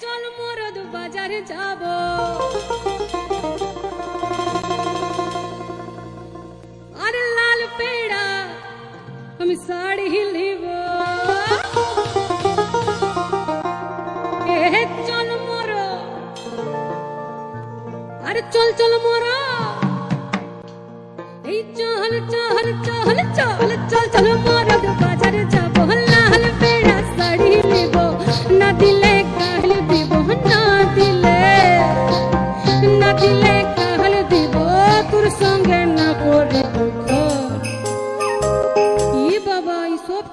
চল মরদ বাজারে যাব। আরে লাল পেড়া আমি শাড়ি লিব চল মর আরে চল চল মর এই চল চল চল চল চল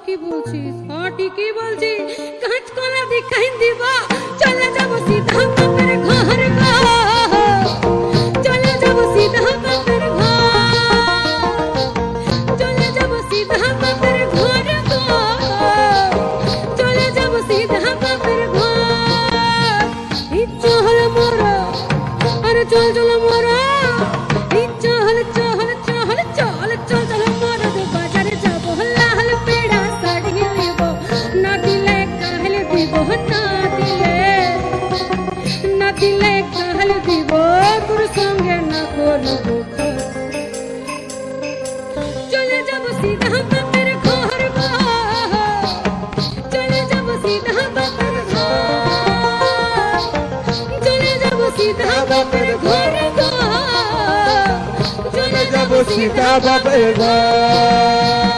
কি বলছিস? হটি কি বলছিস? কাঁচ কলা দেখাই দিব। চলে যাব সিধা বাপের ঘর চলে যাব সিধা বাপের ঘর। চলে যাব সিধা বাপের ঘর চলে যাব সিধা বাপের ঘর। এই চল মোরা, আরে চল চল মোরা। না দিলে কাহলে দিব, তোর সঙ্গে না করব। চলে যাব সিধা বাপের ঘর চলে যাব সিধা বাপের ঘর। চলে যাব সিধা বাপের ঘর চলে যাব সিধা বাপের ঘর।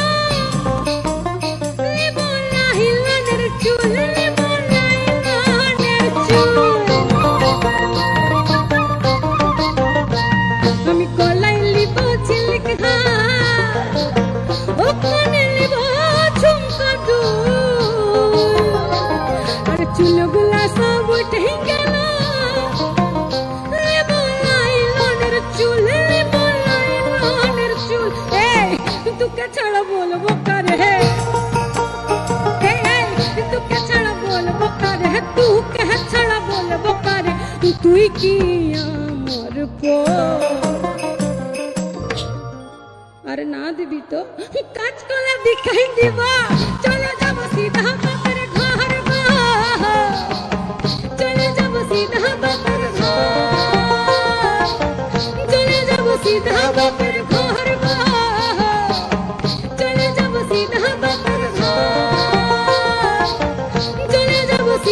তোকে ছাড়া বলব কারে হে এই, এই, তোকে ছাড়া বলব কারে হে তোকে ছাড়া বলব কারে তুই কি আমার পো আরে না দিবি তো কাজ কলা দেখাই দিব চলে যাব সিধা বাপের ঘর গো চলে যাব সিধা বাপের ঘর চলে যাব সিধা বাপের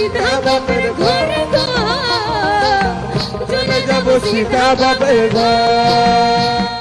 যাব সিধা বাপের ঘর গো চলে যাব সীতা বাপের ঘর